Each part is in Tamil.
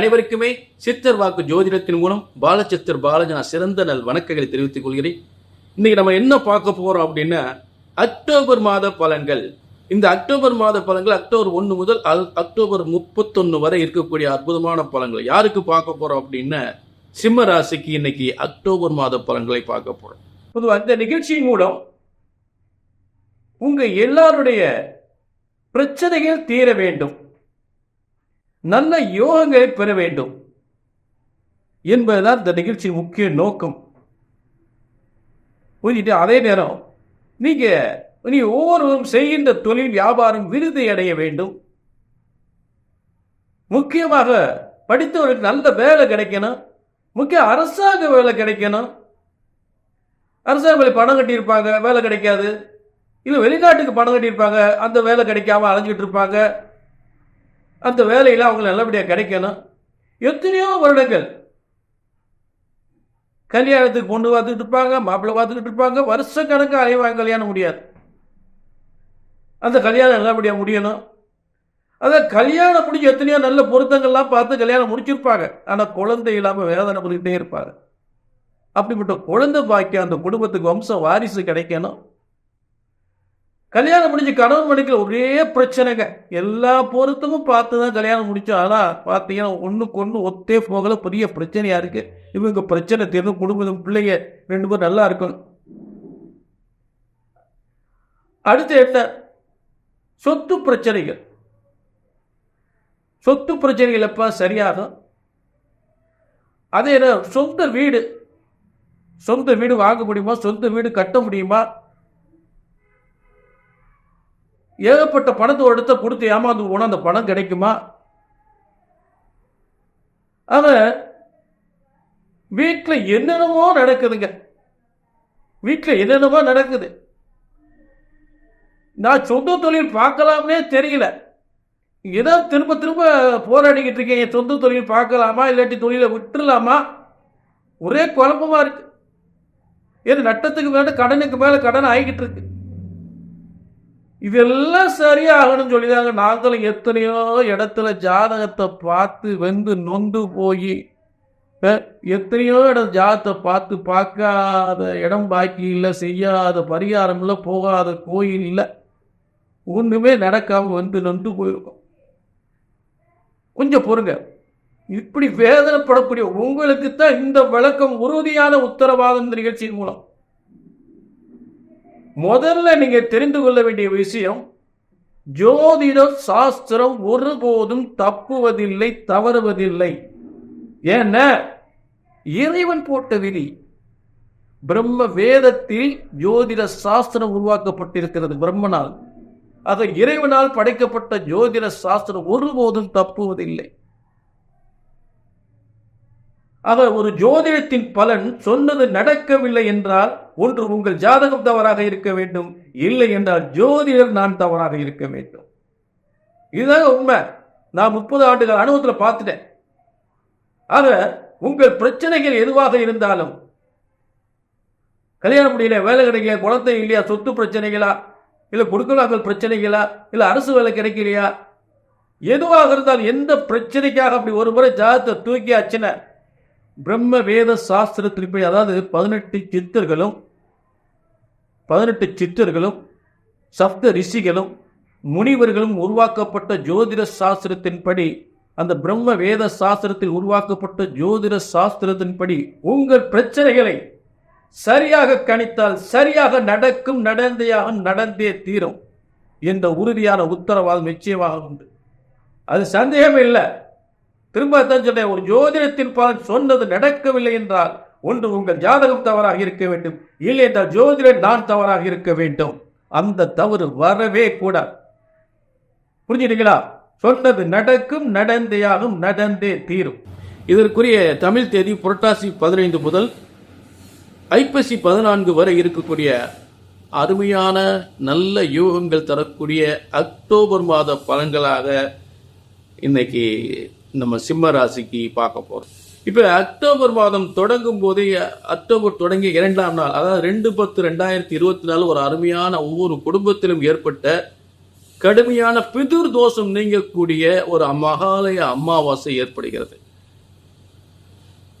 அனைவருக்குமே சித்தர் வாக்கு ஜோதிடத்தின் மூலம் பாலச்சித்தர் பாலஜனா சிறந்த நல் வணக்கங்களை தெரிவித்துக் கொள்கிறேன். இன்னைக்கு நம்ம என்ன பார்க்க போறோம் அப்படின்னா அக்டோபர் மாத பலன்கள். இந்த அக்டோபர் மாத பலன்கள் அக்டோபர் ஒன்று முதல் அல்- அக்டோபர் முப்பத்தொன்னு வரை இருக்கக்கூடிய அற்புதமான பலன்கள் யாருக்கு பார்க்க போறோம் அப்படின்னா சிம்ம ராசிக்கு இன்னைக்கு அக்டோபர் மாத பலன்களை பார்க்க போறோம். பொதுவாக இந்த நிகழ்ச்சியின் மூலம் உங்க எல்லாருடைய பிரச்சனைகள் தீர வேண்டும். நல்ல யோகங்களை பெற வேண்டும் என்பதுதான் இந்த நிகழ்ச்சி முக்கிய நோக்கம். புரிஞ்சுட்டு அதே நேரம் நீங்க நீ ஒவ்வொருவரும் செய்கின்ற தொழில் வியாபாரம் விருதை அடைய வேண்டும். முக்கியமாக படித்தவர்களுக்கு நல்ல வேலை கிடைக்கணும். முக்கிய அரசாங்க வேலை கிடைக்கணும். அரசாங்க வேலை பணம் கட்டியிருப்பாங்க வேலை கிடைக்காது. இல்லை வெளிநாட்டுக்கு பணம் கட்டியிருப்பாங்க அந்த வேலை கிடைக்காம அலைஞ்சிட்டு இருப்பாங்க. அந்த வேலையில் அவங்க நல்லபடியாக கிடைக்கணும். எத்தனையோ வருடங்கள். கல்யாணத்துக்கு பொண்ணு பார்த்துக்கிட்டு இருப்பாங்க மாப்பிள்ளை பார்த்துக்கிட்டு இருப்பாங்க வருஷக்கணக்காக அலைவாங்க கல்யாணம் முடியாது. அந்த கல்யாணம் நல்லபடியாக முடியணும். அதான் கல்யாணம் முடிஞ்சு எத்தனையோ நல்ல பொருத்தங்கள்லாம் பார்த்து கல்யாணம் முடிச்சிருப்பாங்க. ஆனால் குழந்தை இல்லாமல் வேதனை பண்ணிக்கிட்டே இருப்பாங்க. அப்படிப்பட்ட குழந்தை பாக்கியம் அந்த குடும்பத்துக்கு வம்சம் வாரிசு கிடைக்கணும். கல்யாணம் முடிஞ்சு கணவன் மணிக்கு ஒரே பிரச்சனைங்க. எல்லா பொருத்தமும் பார்த்து தான் கல்யாணம் முடிச்சோம் ஆனால் பார்த்தீங்கன்னா ஒன்றுக்கு ஒன்று ஒத்தே போகல பெரிய பிரச்சனையாக இருக்கு. இவங்க பிரச்சனை தீர்ந்து குடும்பம் பிள்ளைங்க ரெண்டு பேரும் நல்லா இருக்கணும். அடுத்து என்ன? சொத்து பிரச்சனைகள். சொத்து பிரச்சனைகள் எப்ப சரியாகும்? அதே என்ன? சொந்த வீடு. சொந்த வீடு வாங்க முடியுமா? சொந்த வீடு கட்ட முடியுமா? ஏகப்பட்ட பணத்தை எடுத்த கொடுத்து ஏமாந்து போனால் அந்த பணம் கிடைக்குமா? அவன் வீட்டில் என்னென்னமோ நடக்குதுங்க. வீட்டில் என்னென்னமோ நடக்குது. நான் சொந்த தொழில் பார்க்கலாம்னே தெரியல. ஏதோ திரும்ப திரும்ப போராடிக்கிட்டு இருக்கேன். என் சொந்த தொழில் பார்க்கலாமா? இல்லாட்டி தொழிலை விட்டுலாமா ஒரே குழப்பமாக இருக்கு. ஏது நட்டத்துக்கு மேலே கடனுக்கு மேலே கடன் ஆகிக்கிட்டு இருக்கு. இதெல்லாம் சரியாகணும்னு சொல்லிதாங்க. நாங்களும் எத்தனையோ இடத்துல ஜாதகத்தை பார்த்து வெந்து நொந்து போய் எத்தனையோ இடம் ஜாதகத்தை பார்த்து பார்க்காத இடம் பாக்கி இல்லை செய்யாத பரிகாரம் இல்லை போகாத கோயில் இல்லை. ஒன்றுமே நடக்காம வந்து நொந்து போயிருக்கோம். கொஞ்சம் பொறுங்க. இப்படி வேதனைப்படக்கூடிய உங்களுக்கு தான் இந்த விளக்கம் உறுதியான உத்தரவாதம் இந்த நிகழ்ச்சியின் மூலம். முதல்ல நீங்க தெரிந்து கொள்ள வேண்டிய விஷயம் ஜோதிட சாஸ்திரம் ஒருபோதும் தப்புவதில்லை தவறுவதில்லை. ஏன்னா? இறைவன் போட்ட விதி பிரம்ம வேதத்தில் ஜோதிட சாஸ்திரம் உருவாக்கப்பட்டிருக்கிறது பிரம்மனால். அது இறைவனால் படைக்கப்பட்ட ஜோதிட சாஸ்திரம் ஒருபோதும் தப்புவதில்லை. ஆக ஒரு ஜோதிடத்தின் பலன் சொன்னது நடக்கவில்லை என்றால் ஒன்று உங்கள் ஜாதகம் தவறாக இருக்க வேண்டும். இல்லை என்றால் ஜோதிடர் நான் தவறாக இருக்க வேண்டும். இதுதான் உண்மை. நான் முப்பது ஆண்டுகள் அனுபவத்தில் பார்த்துட்டேன். ஆக உங்கள் பிரச்சனைகள் எதுவாக இருந்தாலும் கல்யாணம் முடியல வேலை கிடைக்கல குழந்தை இல்லையா சொத்து பிரச்சனைகளா இல்லை கொடுக்கலாக்கள் பிரச்சனைகளா இல்லை அரசு வேலை கிடைக்கலையா எதுவாக இருந்தாலும் எந்த பிரச்சனைக்காக அப்படி ஒரு முறை ஜாதத்தை தூக்கியாச்சுன்னா பிரம்ம வேத சாஸ்திரத்தின்படி அதாவது பதினெட்டு சித்தர்களும் பதினெட்டு சித்தர்களும் சப்த ரிஷிகளும் முனிவர்களும் உருவாக்கப்பட்ட ஜோதிட சாஸ்திரத்தின்படி அந்த பிரம்ம வேத சாஸ்திரத்தில் உருவாக்கப்பட்ட ஜோதிட சாஸ்திரத்தின்படி உங்கள் பிரச்சனைகளை சரியாக கணித்தால் சரியாக நடக்கும் நடந்தையாக நடந்தே தீரும் என்ற உறுதியான உத்தரவாதம் நிச்சயமாக உண்டு. அது சந்தேகம் இல்லை. திரும்ப தான் ஒரு ஜோதிடத்தின் பலன் சொன்னது நடக்கவில்லை என்றால் ஒன்று உங்கள் ஜாதகம் தவறாக இருக்க வேண்டும் இல்லை என்றால் ஜோதிடர் நான் தவறாக இருக்க வேண்டும். அந்த தவறு வரவே கூடாது. புரிஞ்சுட்டீங்களா? சொன்னது நடக்கும் நடந்தேயாகும் நடந்தே தீரும். இதற்குரிய தமிழ் தேதி புரட்டாசி பதினைந்து முதல் ஐப்பசி பதினான்கு வரை இருக்கக்கூடிய அருமையான நல்ல யோகங்கள் தரக்கூடிய அக்டோபர் மாத பலன்களாக இன்னைக்கு நம்ம சிம்ம ராசிக்கு பார்க்க போகிறோம் இப்போ அக்டோபர் மாதம் தொடங்கும் போதே அக்டோபர் தொடங்கி இரண்டாம் நாள் அதாவது ரெண்டு பத்து ரெண்டாயிரத்தி இருபத்தி நாலு ஒரு அருமையான ஒவ்வொரு குடும்பத்திலும் ஏற்பட்ட கடுமையான பிதுர் தோஷம் நீங்கக்கூடிய ஒரு மகாலய அமாவாசை ஏற்படுகிறது.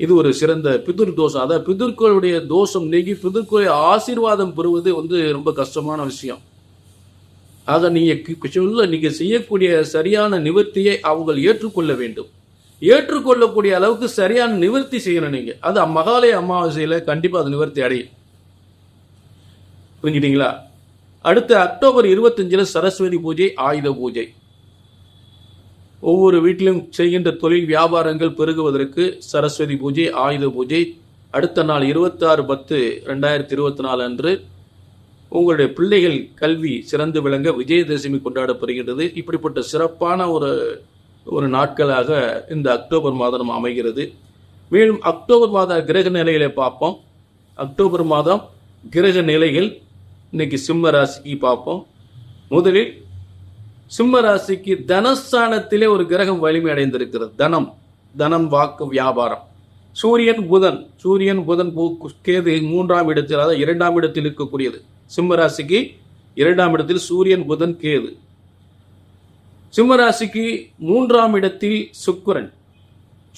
இது ஒரு சிறந்த பிதுர் தோஷம். அதாவது பிதுர்களுடைய தோஷம் நீங்கி பிதுர்களுடைய ஆசீர்வாதம் பெறுவது வந்து ரொம்ப கஷ்டமான விஷயம். அதை நீங்கள் சொல்ல நீங்கள் செய்யக்கூடிய சரியான நிவர்த்தியை அவங்க ஏற்றுக்கொள்ள வேண்டும். ஏற்றுக்கொள்ளக்கூடிய அளவுக்கு சரியான நிவர்த்தி செய்யணும் நீங்கள் அது மகாலய அமாவாசையில் கண்டிப்பாக அது நிவர்த்தி அடையும். புரிஞ்சுட்டீங்களா அடுத்து அக்டோபர் இருபத்தஞ்சில் சரஸ்வதி பூஜை ஆயுத பூஜை. ஒவ்வொரு வீட்டிலும் செய்கின்ற தொழில் வியாபாரங்கள் பெருகுவதற்கு சரஸ்வதி பூஜை ஆயுத பூஜை. அடுத்த நாள் இருபத்தாறு பத்து ரெண்டாயிரத்தி இருபத்தி நாலு அன்று உங்களுடைய பிள்ளைகள் கல்வி சிறந்து விளங்க விஜயதசமி கொண்டாடப்படுகின்றது இப்படிப்பட்ட சிறப்பான ஒரு ஒரு நாட்களாக இந்த அக்டோபர் மாதம் அமைகிறது. மேலும் அக்டோபர் மாத கிரக நிலைகளை பார்ப்போம். அக்டோபர் மாதம் கிரக நிலைகள் இன்னைக்கு சிம்ம ராசிக்கு பார்ப்போம். முதலில் சிம்ம ராசிக்கு தனஸ்தானத்திலே ஒரு கிரகம் வலிமை அடைந்திருக்கிறது. தனம் தனம் வாக்கு வியாபாரம். சூரியன் புதன். சூரியன் புதன் கேது மூன்றாம் இடத்தில் அதாவது இரண்டாம் இடத்தில் இருக்கக்கூடியது. சிம்மராசிக்கு இரண்டாம் இடத்தில் சூரியன் புதன் கேது. சிம்மராசிக்கு மூன்றாம் இடத்தில் சுக்கரன்.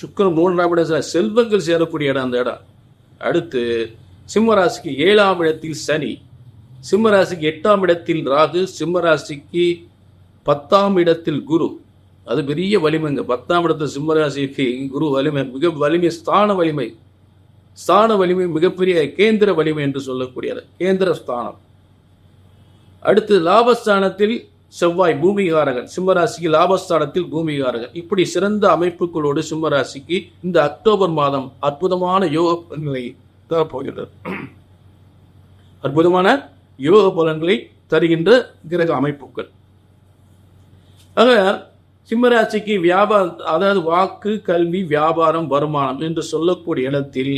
சுக்கரன் மூன்றாம் இடத்தில் செல்வங்கள் சேரக்கூடிய இடம் அந்த இடம். அடுத்து சிம்மராசிக்கு ஏழாம் இடத்தில் சனி. சிம்மராசிக்கு எட்டாம் இடத்தில் ராகு. சிம்மராசிக்கு பத்தாம் இடத்தில் குரு. அது பெரிய வலிமைங்க. பத்தாம் இடத்தில் சிம்மராசிக்கு குரு வலிமை மிக வலிமை ஸ்தான வலிமை. ஸ்தான வலிமை மிகப்பெரிய கேந்திர வலிமை என்று சொல்லக்கூடியது. கேந்திர ஸ்தானம். அடுத்து லாபஸ்தானத்தில் செவ்வாய் பூமிகாரகன். சிம்மராசிக்கு லாபஸ்தானத்தில் பூமிகாரகன். இப்படி சிறந்த அமைப்புகளோடு சிம்மராசிக்கு இந்த அக்டோபர் மாதம் அற்புதமான யோக பலன்களை தரப்போகிறது அற்புதமான யோக பலன்களை தருகின்ற கிரக அமைப்புகள். ஆக சிம்மராசிக்கு வியாபாரம் அதாவது வாக்கு கல்வி வியாபாரம் வருமானம் என்று சொல்லக்கூடிய இடத்தில்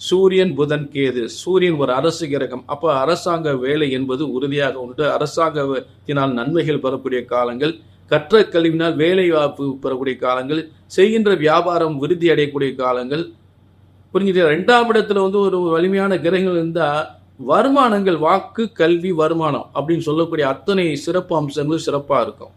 சூரியன் புதன் கேது. சூரியன் ஒரு அரசு கிரகம். அப்போ அரசாங்க வேலை என்பது உறுதியாக உண்டு. அரசாங்கத்தினால் நன்மைகள் பெறக்கூடிய காலங்கள் கற்ற கல்வியினால் வேலை வாய்ப்பு பெறக்கூடிய காலங்கள் செய்கின்ற வியாபாரம் விருத்தி அடையக்கூடிய காலங்கள். புரிஞ்சுது? ரெண்டாம் இடத்துல வந்து ஒரு வலிமையான கிரகங்கள் இருந்தால் வருமானங்கள் வாக்கு கல்வி வருமானம் அப்படின்னு சொல்லக்கூடிய அத்தனை சிறப்பு அம்சங்களும் சிறப்பாக இருக்கும்.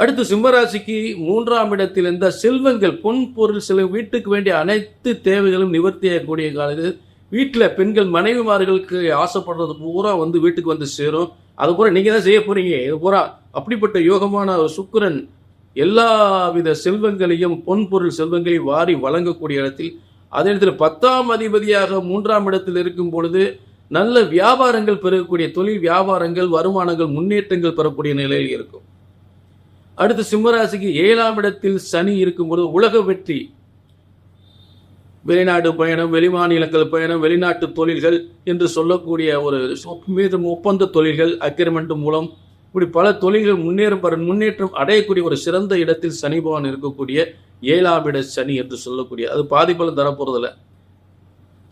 அடுத்து சிம்மராசிக்கு மூன்றாம் இடத்தில் இருந்த செல்வங்கள் பொன் பொருள் சில வீட்டுக்கு வேண்டிய அனைத்து தேவைகளும் நிவர்த்தி ஆகக்கூடிய காலத்தில் வீட்டில் பெண்கள் மனைவிமார்களுக்கு ஆசைப்படுறது பூரா வந்து வீட்டுக்கு வந்து சேரும். அது பூரா நீங்கள் தான் செய்ய போகிறீங்க இது பூரா அப்படிப்பட்ட யோகமான ஒரு எல்லா வித செல்வங்களையும் பொன் பொருள் செல்வங்களையும் வாரி வழங்கக்கூடிய இடத்தில் அதே இடத்துல பத்தாம் அதிபதியாக மூன்றாம் இடத்தில் இருக்கும் பொழுது நல்ல வியாபாரங்கள் பெறக்கூடிய தொழில் வியாபாரங்கள் வருமானங்கள் முன்னேற்றங்கள் பெறக்கூடிய நிலையில் இருக்கும். அடுத்து சிம்மராசிக்கு ஏழாம் இடத்தில் சனி இருக்கும்போது உலக வெற்றி. வெளிநாடு பயணம் வெளிமாநிலங்கள் பயணம் வெளிநாட்டு தொழில்கள் என்று சொல்லக்கூடிய ஒரு மீது ஒப்பந்த தொழில்கள் அக்ரிமெண்ட் மூலம் இப்படி பல தொழில்கள் முன்னேறும் முன்னேற்றம் அடையக்கூடிய ஒரு சிறந்த இடத்தில் சனி பகவான் இருக்கக்கூடிய ஏழாம் இட சனி என்று சொல்லக்கூடிய அது பாதிப்பெல்லாம் தரப்போறதில்ல.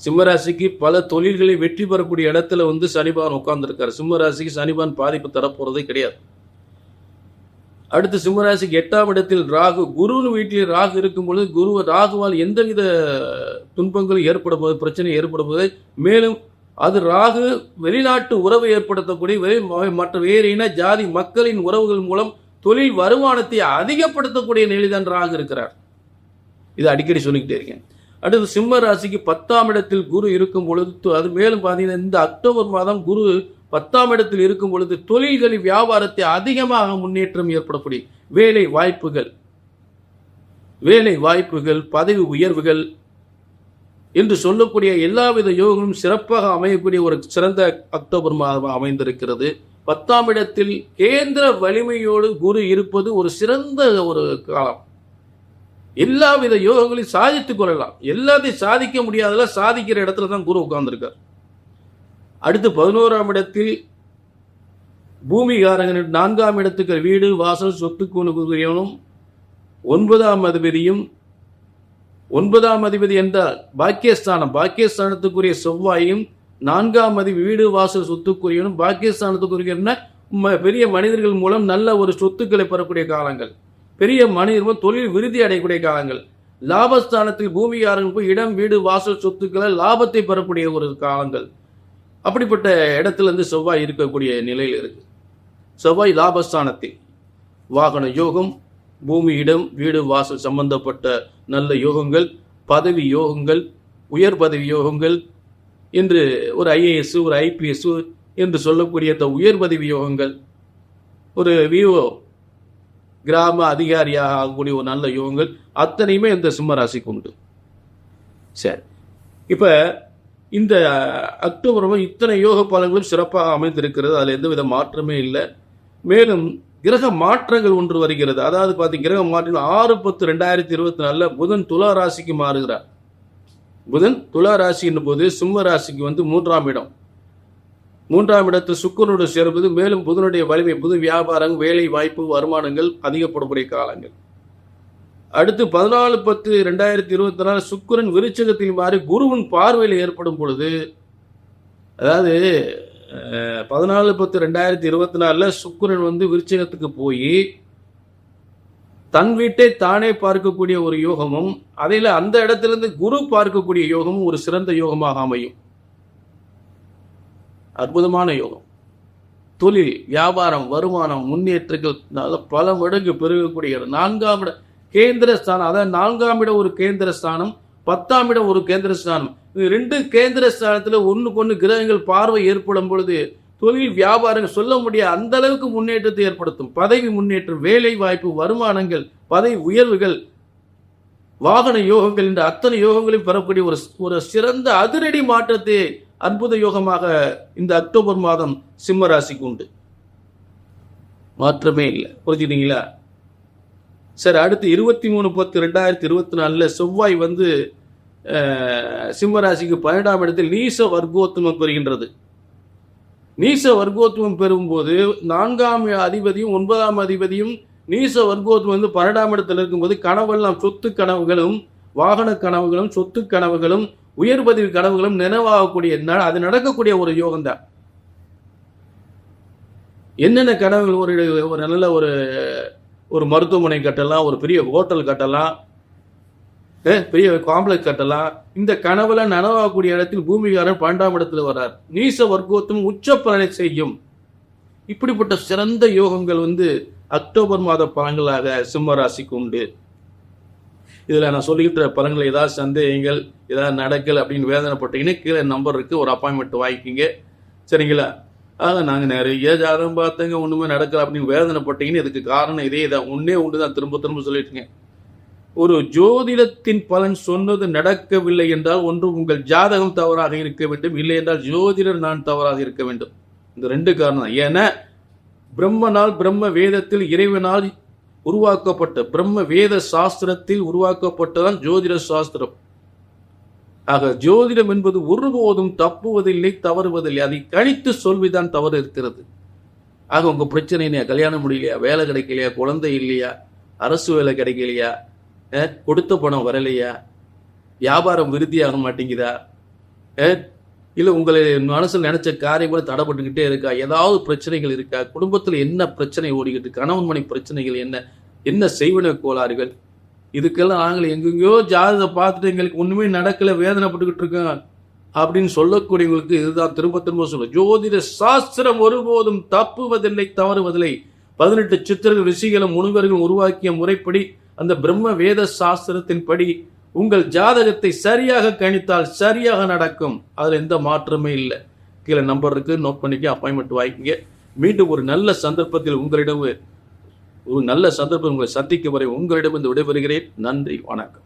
சிம்மராசிக்கு பல தொழில்களை வெற்றி பெறக்கூடிய இடத்துல வந்து சனிபான் பகவான் உட்கார்ந்துருக்காரு. சிம்மராசிக்கு சனிபான் பாதிப்பு தரப்போறதே கிடையாது. அடுத்து சிம்மராசிக்கு எட்டாம் இடத்தில் ராகு. குருவின் வீட்டில் ராகு இருக்கும் பொழுது குரு ராகுவால் எந்தவித துன்பங்களும் ஏற்படும் போது பிரச்சனை ஏற்படும் போது மேலும் அது ராகு வெளிநாட்டு உறவை ஏற்படுத்தக்கூடிய வெளி- மற்ற வேறு இன ஜாதி மக்களின் உறவுகள் மூலம் தொழில் வருமானத்தை அதிகப்படுத்தக்கூடிய நிலைதான் ராகு இருக்கிறார். இது அடிக்கடி சொல்லிக்கிட்டே இருக்கேன். அடுத்து சிம்ம ராசிக்கு பத்தாம் இடத்தில் குரு இருக்கும் பொழுது அது மேலும் பார்த்தீங்கன்னா இந்த அக்டோபர் மாதம் குரு பத்தாம் இடத்தில் இருக்கும் பொழுது தொழில்களில் வியாபாரத்தை அதிகமாக முன்னேற்றம் ஏற்படக்கூடிய வேலை வாய்ப்புகள் வேலை வாய்ப்புகள் பதவி உயர்வுகள் என்று சொல்லக்கூடிய எல்லாவித யோகங்களும் சிறப்பாக அமையக்கூடிய ஒரு சிறந்த அக்டோபர் மாதம் அமைந்திருக்கிறது. பத்தாம் இடத்தில் கேந்திர வலிமையோடு குரு இருப்பது ஒரு சிறந்த ஒரு காலம். எல்லாவித யோகங்களையும் சாதித்துக் கொள்ளலாம். எல்லாத்தையும் சாதிக்க முடியாதல சாதிக்கிற இடத்துல தான் குரு உட்கார்ந்துருக்கார். அடுத்து பதினோராம் இடத்தில் பூமிகாரகன் நான்காம் இடத்துக்கு வீடு வாசல் சொத்துக்குரியவனும் ஒன்பதாம் அதிபதியும் ஒன்பதாம் அதிபதி என்றால் பாக்கியஸ்தானம். பாக்கியஸ்தானத்துக்குரிய செவ்வாயும் நான்காம் அதிபதி வீடு வாசல் சொத்துக்குரியவனும் பாக்கியஸ்தானத்துக்குரியன ம- பெரிய மனிதர்கள் மூலம் நல்ல ஒரு சொத்துக்களை பெறக்கூடிய காலங்கள். பெரிய மனிதர்கள் தொழில் விருதி அடையக்கூடிய காலங்கள். லாபஸ்தானத்தில் பூமிகாரங்களுக்கு இடம் வீடு வாசல் சொத்துக்களை லாபத்தை பெறக்கூடிய ஒரு காலங்கள். அப்படிப்பட்ட இடத்துலேருந்து செவ்வாய் இருக்கக்கூடிய நிலையில் இருக்கு. செவ்வாய் லாபஸ்தானத்தில். வாகன யோகம் பூமியிடம் வீடு வாசல் சம்பந்தப்பட்ட நல்ல யோகங்கள் பதவி யோகங்கள் உயர் பதவி யோகங்கள் என்று ஒரு ஐஏஎஸ் ஒரு ஐபிஎஸ் என்று சொல்லக்கூடிய இந்த உயர் பதவி யோகங்கள் ஒரு விஓ கிராம அதிகாரியாக ஆகக்கூடிய ஒரு நல்ல யோகங்கள் அத்தனையுமே இந்த சிம்ம ராசிக்கு உண்டு. சரி. இப்போ இந்த அக்டோபரும் இத்தனை யோக பலன்களும் சிறப்பாக அமைந்திருக்கிறது. அதில் எந்தவித மாற்றமே இல்லை. மேலும் கிரக மாற்றங்கள் ஒன்று வருகிறது. அதாவது பார்த்தீங்க கிரக மாற்றம் ஆறு பத்து ரெண்டாயிரத்தி இருபத்தி நாலில் புதன் துலா ராசிக்கு மாறுகிறார். புதன் துலா ராசியின் போது சிம்ம ராசிக்கு வந்து மூன்றாம் இடம். மூன்றாம் இடத்தில் சுக்கரனுடன் சேர்வது மேலும் புதனுடைய வலிமை புது வியாபாரம் வேலை வாய்ப்பு வருமானங்கள் அதிகப்படக்கூடிய காலங்கள். அடுத்து பதினாலு பத்து ரெண்டாயிரத்தி இருபத்தி நாலு சுக்கரன் விருச்சகத்தில் மாறி குருவின் பார்வையில் ஏற்படும் பொழுது அதாவது பதினாலு பத்து ரெண்டாயிரத்தி இருபத்தி நாலில் சுக்கரன் வந்து விருச்சகத்துக்கு போய் தன் வீட்டை தானே பார்க்கக்கூடிய ஒரு யோகமும் அதில் அந்த இடத்திலிருந்து குரு பார்க்கக்கூடிய யோகமும் ஒரு சிறந்த யோகமாக அமையும். அற்புதமான யோகம். தொழில் வியாபாரம் வருமானம் முன்னேற்றங்கள் நல்ல பல மடங்கு பெருகக்கூடிய நான்காம் இடம். கேந்திர ஸ்தானம் அதாவது நான்காம் இடம் ஒரு கேந்திர ஸ்தானம் பத்தாம் இடம் ஒரு கேந்திர ஸ்தானம் இது ரெண்டு கேந்திர ஸ்தானத்தில் ஒண்ணுக்கு ஒன்று கிரகங்கள் பார்வை ஏற்படும் பொழுது தொழில் வியாபாரங்கள் சொல்ல முடியாத அந்த அளவுக்கு முன்னேற்றத்தை ஏற்படுத்தும். பதவி முன்னேற்றம் வேலை வாய்ப்பு வருமானங்கள் பதவி உயர்வுகள் வாகன யோகங்கள் என்ற அத்தனை யோகங்களையும் பெறக்கூடிய ஒரு ஒரு சிறந்த அதிரடி மாற்றத்தை அற்புத யோகமாக இந்த அக்டோபர் மாதம் சிம்ம ராசிக்கு உண்டு. மாற்றமே இல்லை. புரிஞ்சுக்கிட்டீங்களா? சார் அடுத்து இருபத்தி மூணு பத்து ரெண்டாயிரத்தி இருபத்தி நாலில் செவ்வாய் வந்து சிம்மராசிக்கு பன்னெண்டாம் இடத்தில் நீச வர்க்கோத்துவம் பெறுகின்றது. நீச வர்க்கோத்துவம் பெறும்போது நான்காம் அதிபதியும் ஒன்பதாம் அதிபதியும் நீச வர்க்கோத்துவம் வந்து பன்னெண்டாம் இடத்தில் இருக்கும்போது கனவெல்லாம் சொத்து கனவுகளும் வாகன கனவுகளும் சொத்து கனவுகளும் உயர் பதவி கனவுகளும் நினைவாகக்கூடிய ந- அது நடக்கக்கூடிய ஒரு யோகம் தான் என்னென்ன கனவுகள் ஒரு ஒரு நல்ல ஒரு ஒரு மருத்துவமனை கட்டலாம் ஒரு பெரிய ஹோட்டல் கட்டலாம் பெரிய காம்ப்ளெக்ஸ் கட்டலாம். இந்த கனவுல நனவாகக்கூடிய இடத்தில் பூமிகாரன் பன்னெண்டாம் இடத்துல வர்றார். நீச வர்க்கோத்தும் உச்ச பலனை செய்யும். இப்படிப்பட்ட சிறந்த யோகங்கள் வந்து அக்டோபர் மாத பலன்களாக சிம்ம ராசிக்கு உண்டு. இதில் நான் சொல்லிக்கிட்ட பலன்கள் ஏதாவது சந்தேகங்கள் ஏதாவது நடக்கல் அப்படின்னு வேதனைப்பட்டீங்கன்னா கீழே நம்பர் இருக்குது ஒரு அப்பாயின்மெண்ட் வாங்கிக்கிங்க. சரிங்களா? ஆக நாங்கள் நிறைய ஜாதகம் பார்த்தேங்க ஒன்றுமே நடக்கல அப்படின்னு வேதனைப்பட்டீங்கன்னு இதுக்கு காரணம் இதே தான் ஒன்றே ஒன்று தான் திரும்ப திரும்ப சொல்லிட்டுங்க. ஒரு ஜோதிடத்தின் பலன் சொன்னது நடக்கவில்லை என்றால் ஒன்று உங்கள் ஜாதகம் தவறாக இருக்க வேண்டும். இல்லை என்றால் ஜோதிடர் நான் தவறாக இருக்க வேண்டும். இந்த ரெண்டு காரணம் தான். ஏன்னா பிரம்மனால் பிரம்ம வேதத்தில் இறைவனால் உருவாக்கப்பட்ட பிரம்ம வேத சாஸ்திரத்தில் உருவாக்கப்பட்டதான் ஜோதிட சாஸ்திரம். ஆக ஜோதிடம் என்பது ஒருபோதும் தப்புவதில்லை தவறுவதில்லை. அதை கழித்து சொல்விதான் தவறு இருக்கிறது. ஆக உங்க பிரச்சனை என்ன கல்யாணம் முடியலையா? வேலை கிடைக்கலையா? குழந்தை இல்லையா? அரசு வேலை கிடைக்கலையா? கொடுத்த பணம் வரலையா? வியாபாரம் விருத்தியாக மாட்டேங்குதா? இல்லை உங்களை மனசில் நினைச்ச காரியம் கூட தடைப்பட்டுக்கிட்டே இருக்கா? ஏதாவது பிரச்சனைகள் இருக்கா? குடும்பத்தில் என்ன பிரச்சனை ஓடிக்கிட்டு கணவன் மனை பிரச்சனைகள் என்ன? என்ன செய்வன கோளாறுகள்? இதுக்கெல்லாம் நாங்கள் எங்கெங்கயோ ஜாதகத்தை பார்த்துட்டு எங்களுக்கு ஒண்ணுமே நடக்கல வேதனைப்பட்டுக்கிட்டு இருக்கோம் அப்படின்னு சொல்லக்கூடியவங்களுக்கு இதுதான் திரும்ப திரும்ப சொல்ல ஜோதிட சாஸ்திரம் ஒருபோதும் தப்புவதில்லை தவறுவதில்லை. பதினெட்டு சித்திரர்கள் ரிஷிகளும் முனிவர்கள் உருவாக்கிய முறைப்படி அந்த பிரம்ம வேத சாஸ்திரத்தின்படி உங்கள் ஜாதகத்தை சரியாக கணித்தால் சரியாக நடக்கும். அதில் எந்த மாற்றமே இல்லை. கீழே நம்பர் இருக்கு நோட் பண்ணிக்க அப்பாயின்மெண்ட் வாங்கிக்கங்க. மீண்டும் ஒரு நல்ல சந்தர்ப்பத்தில் உங்களிடம் ஒரு நல்ல சந்தர்ப்பம் உங்களை சந்திக்கும் வரை உங்களிடம் விடைபெறுகிறேன். நன்றி வணக்கம்.